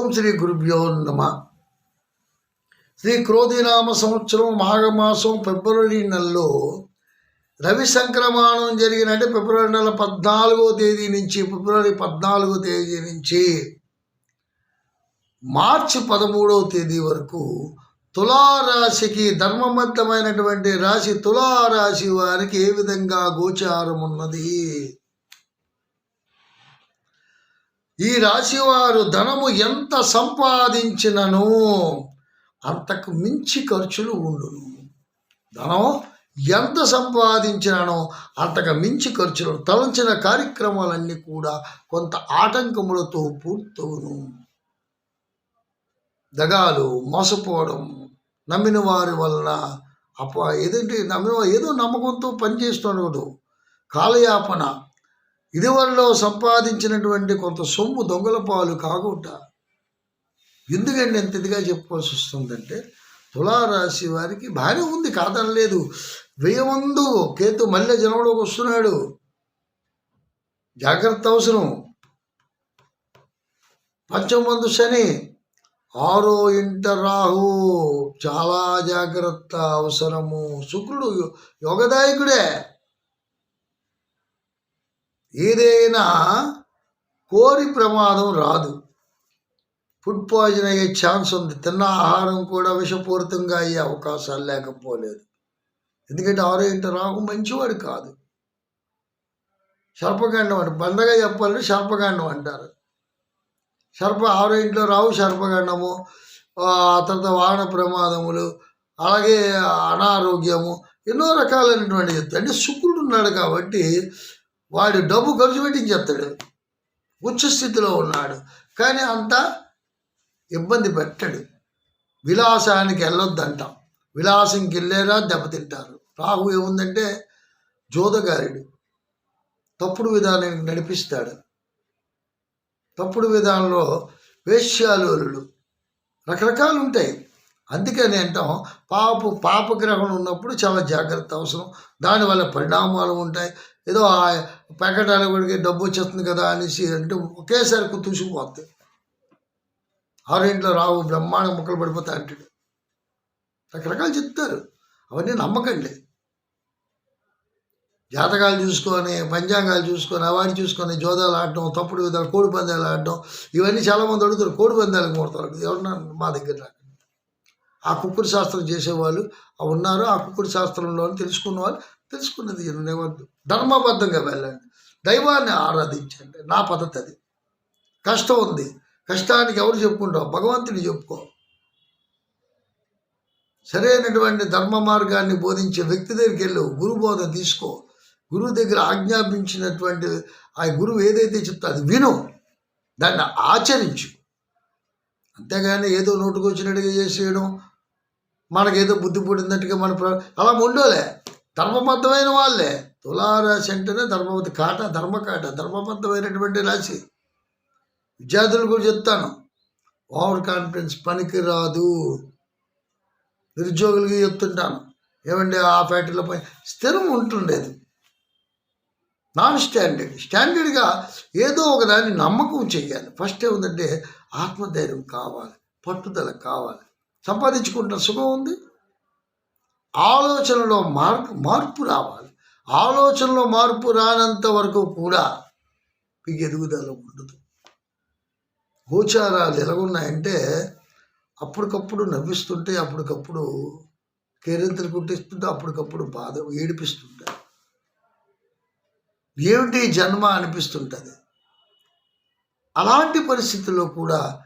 ఓం శ్రీ గురుభ్యో నమ. శ్రీ క్రోధినామ సంవత్సరం మాఘమాసం ఫిబ్రవరి నెలలో రవి సంక్రమణం జరిగినట్టే ఫిబ్రవరి నెల పద్నాలుగో తేదీ నుంచి ఫిబ్రవరి పద్నాలుగో తేదీ నుంచి మార్చి పదమూడవ తేదీ వరకు తులారాశికి ధర్మబద్ధమైనటువంటి రాశి తులారాశి వారికి ఏ విధంగా గోచారం ఉన్నది ఈ రాశివారు ధనము ఎంత సంపాదించినను అంతకు మించి ఖర్చులు ఉండును. ధనం ఎంత సంపాదించినానో అంతకు మించి ఖర్చులు తలంచిన కార్యక్రమాలన్నీ కూడా కొంత ఆటంకములతో పూర్తవును. దగాలు మోసపోవడం నమ్మిన వారి వలన అప ఏదంటే నమ్మిన ఏదో నమ్మకంతో పనిచేస్తున్నాడు కాలయాపన ఇదివరలో సంపాదించినటువంటి కొంత సొమ్ము దొంగల పాలు కాకుండా ఎందుకండి ఎంత ఇదిగా చెప్పుకోవాల్సి వస్తుందంటే తులారాశి వారికి బాగానే ఉంది కాదనలేదు వెయ్యమందు కేతు మళ్ళీ జనంలోకి వస్తున్నాడు. జాగ్రత్త అవసరం. పంచమందు శని ఆరో ఇంట రాహు. చాలా జాగ్రత్త అవసరము. శుక్రుడు యోగదాయకుడే. ఏదైనా కోరి ప్రమాదం రాదు. ఫుడ్ పాయిజన్ అయ్యే ఛాన్స్ ఉంది. తిన్న ఆహారం కూడా విషపూరితంగా అయ్యే అవకాశాలు లేకపోలేదు. ఎందుకంటే ఆరో రాకు మంచివాడు కాదు. సర్పకాండం అంటారు బండగా చెప్పాలంటే సర్పకాండం అంటారు. సర్ప ఆరో ఇంట్లో రావు సర్పగండము తర్వాత వాహన ప్రమాదములు అలాగే అనారోగ్యము ఎన్నో రకాలైనటువంటి చెప్తాడు అంటే శుక్రుడు ఉన్నాడు కాబట్టి వాడు డబ్బు ఖర్చు పెట్టించేస్తాడు చెప్తాడు? స్థితిలో ఉన్నాడు. కానీ అంత ఇబ్బంది పెట్టడు. విలాసానికి వెళ్ళొద్దంటాం. విలాసంకి వెళ్ళేరా దెబ్బతింటారు. రాహు ఏముందంటే జోదగారుడు. తప్పుడు విధానానికి నడిపిస్తాడు. తప్పుడు విధానంలో వేశ్యాలోలు రకరకాలు ఉంటాయి అందుకని అంటాం పాపు పాపగ్రహం ఉన్నప్పుడు చాలా జాగ్రత్త అవసరం. దానివల్ల పరిణామాలు ఉంటాయి. ఏదో ఆ ప్యాకెట్ అనేవాడికి డబ్బు వచ్చేస్తుంది కదా అనేసి అంటే ఒకేసారి కుతూసిపోతాయి ఆరింట్లో రావు బ్రహ్మాండ మొక్కలు పడిపోతాయి అంటాడు. రకరకాలు చెప్తారు. అవన్నీ నమ్మకండి. జాతకాలు చూసుకొని పంచాంగాలు చూసుకొని అవన్నీ చూసుకొని జోదాలు ఆడటం తప్పుడు విధాలు కోడి పందాలు ఆడటం ఇవన్నీ చాలామంది అడుగుతారు. కోడి పందాలకు కొడతారు ఎవరన్నా మా దగ్గర రాకండి. ఆ కుక్కుడు శాస్త్రం చేసేవాళ్ళు ఉన్నారు. ఆ కుక్కుడు శాస్త్రంలో తెలుసుకున్న వాళ్ళు తెలుసుకున్నది వద్దు ధర్మబద్ధంగా వెళ్ళండి. దైవాన్ని ఆరాధించండి. నా పద్ధతి అది. కష్టం ఉంది. కష్టానికి ఎవరు చెప్పుకుంటావు భగవంతుడు చెప్పుకో. సరైనటువంటి ధర్మ మార్గాన్ని బోధించే వ్యక్తి దగ్గరికి వెళ్ళు. గురు బోధ తీసుకో. గురువు దగ్గర ఆజ్ఞాపించినటువంటి ఆ గురువు ఏదైతే చెప్తా అది విను. దాన్ని ఆచరించు. అంతేగాని ఏదో నోటుకు వచ్చినట్టుగా చేసేయడం మనకేదో బుద్ధి పుడినట్టుగా మన అలా ఉండోలే ధర్మబద్ధమైన వాళ్ళే. తులారాశి అంటేనే ధర్మబద్ధ కాట ధర్మకాట ధర్మబద్ధమైనటువంటి రాశి. విద్యార్థులు కూడా చెప్తాను. ఓవర్ కాన్ఫిడెన్స్ పనికి రాదు నిరుద్యోగులకి చెప్తుంటాను. ఏమండి ఆ ఫ్యాక్టరీలో పోయి స్థిరం ఉంటుండేది. Non standard. స్టాండర్డ్గా ఏదో ఒక దాన్ని నమ్మకం చెయ్యాలి ఫస్ట్ ఏముందంటే ఆత్మధైర్యం కావాలి. పట్టుదల కావాలి. సంపాదించుకుంటున్న సుఖం ఉంది. ఆలోచనలో మార్పు మార్పు రావాలి. ఆలోచనలో మార్పు రానంత వరకు కూడా మీకు ఎదుగుదల ఉండదు. గోచారాలు ఎలాగున్నాయంటే అప్పటికప్పుడు నవ్విస్తుంటే అప్పటికప్పుడు కేరింతలు కుట్టిస్తుంటే అప్పటికప్పుడు బాధ ఏడిపిస్తుంటాయి ఏమిటి జన్మ అనిపిస్తుంటుంది? అలాంటి పరిస్థితుల్లో కూడా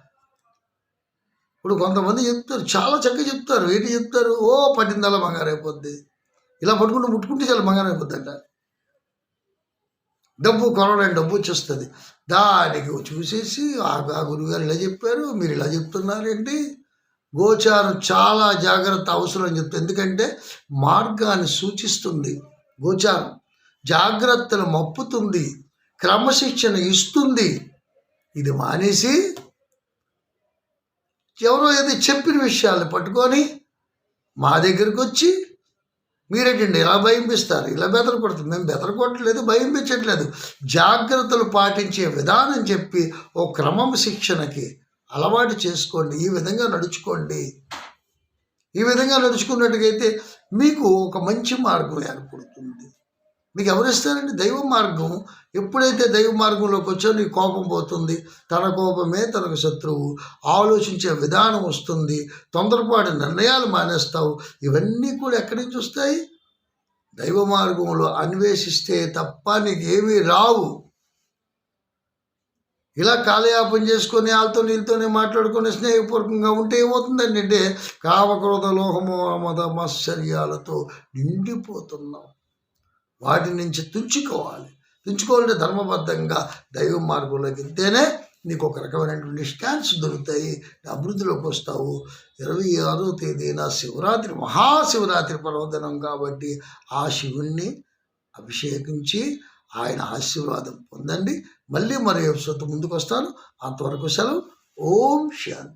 ఇప్పుడు కొంతమంది చెప్తారు చాలా చక్కగా చెప్తారు. ఏంటి చెప్తారు? ఓ పట్టిందల బంగారైపోద్ది ఇలా పట్టుకుంటూ ముట్టుకుంటే చాలా బంగారైపోద్దంట డబ్బు కొనడానికి డబ్బు వచ్చేస్తుంది. దానికి చూసేసి ఆ ఆ గురుగారు ఇలా చెప్పారు. మీరు ఇలా చెప్తున్నారేంటి? గోచారం చాలా జాగ్రత్త అవసరం అని చెప్తారు. ఎందుకంటే మార్గాన్ని సూచిస్తుంది గోచారం. జాగ్రత్తలు మప్పుతుంది క్రమశిక్షణ ఇస్తుంది. ఇది మానేసి ఎవరో ఏదో చెప్పిన విషయాలు పట్టుకొని మా దగ్గరికి వచ్చి మీరేంటండి ఇలా భయంపిస్తారు? ఇలా బెదరపడుతుంది మేము బెదరకొట్టలేదు భయంపించట్లేదు. జాగ్రత్తలు పాటించే విధానం చెప్పి ఓ క్రమం శిక్షణకి అలవాటు చేసుకోండి. ఈ విధంగా నడుచుకోండి. ఈ విధంగా నడుచుకున్నట్టుగైతే మీకు ఒక మంచి మార్గం ఏర్పడుతుంది. మీకు ఎవరిస్తారండి దైవ మార్గం. ఎప్పుడైతే దైవ మార్గంలోకి వచ్చో నీ కోపం పోతుంది. తన కోపమే తనకు శత్రువు. ఆలోచించే విధానం వస్తుంది. తొందరపాటు నిర్ణయాలు మానేస్తావు. ఇవన్నీ కూడా ఎక్కడి నుంచి వస్తాయి? దైవ మార్గంలో అన్వేషిస్తే తప్ప నీకేమీ రావు. ఇలా కాలయాపం చేసుకొని వాళ్ళతో నీళ్ళతోనే మాట్లాడుకొని స్నేహపూర్వకంగా ఉంటే ఏమవుతుందండి? అంటే కామక్రోధ లోహము మద మత్సర్యాలతో నిండిపోతున్నాం. వాటి నుంచి తుంచుకోవాలి. తుంచుకోవాలంటే ధర్మబద్ధంగా దైవ మార్గంలోకి వెళ్తేనే నీకు ఒక రకమైనటువంటి స్టాన్స్ దొరుకుతాయి. అభివృద్ధిలోకి వస్తావు. ఇరవై ఆరో తేదీన శివరాత్రి మహాశివరాత్రి పర్వదినం కాబట్టి ఆ శివుణ్ణి అభిషేకించి ఆయన ఆశీర్వాదం పొందండి. మళ్ళీ మరి ఎపిసోడ్ ముందుకు వస్తాను అంతవరకు సెలవు. ఓం శాంతి.